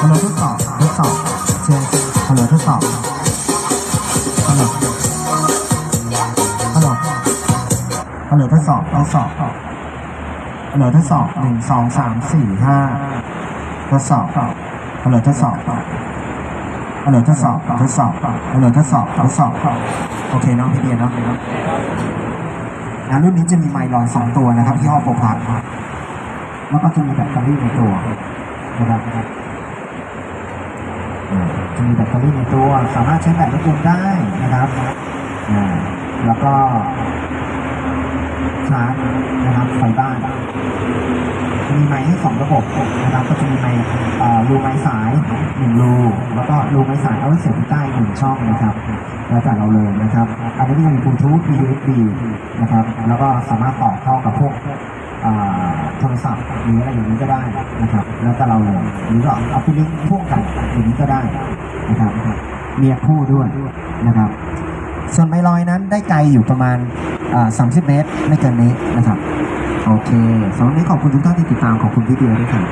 ฮัลโหลทดสอบทดสอบเช็คฮัลโหลทดสอบฮัลโหลฮัลโหลฮัลโหลทดสอบทดสอบฮัลโหลทดสอบหนึ่งสองสามสี่ห้าทดสอบฮัลโหลทดสอบฮัลโหลทดสอบทดสอบฮัลโหลทดสอบทดสอบโอเคเนาะพี่เดียนเนาะนะรุ่นนี้จะมีไมล์ลอยสองตัวนะครับที่ห้อโปรพักแล้วก็จะมีแบตเตอรี่ในตัวนะครับ มีแบตเตอรี่ในตัวสามารถใช้แบตรถยนต์ได้นะครับแล้วก็ชาร์จนะครับไฟบ้าน มีไม้ให้สองระบบนะครับ ก็จะมีไม้รูไม้สายหนึ่งรูแล้วก็รูไม้สายเอาไว้เสียบที่ใต้หนึ่งช่องนะครับแล้วแต่เราเลยนะครับ อันนี้ก็มีบลูทูธมี USB นะครับ แล้วก็สามารถต่อเข้ากับพวก ศัพท์หรืออะไรอย่างนี้ก็ได้นะครับ แล้วก็เราหรือก็เอาไปลิงก์พ่วงกันอย่างนี้ก็ได้นะครับเรียกคู่ด้วยนะครับ ส่วนไมลอยนั้นได้ไกลอยู่ประมาณ30 เมตร ไม่เกินนี้นะครับ โอเคสำหรับนนี้ขอบคุณทุกท่านที่ติดตามขอบคุณพี่เดียด้วยครับ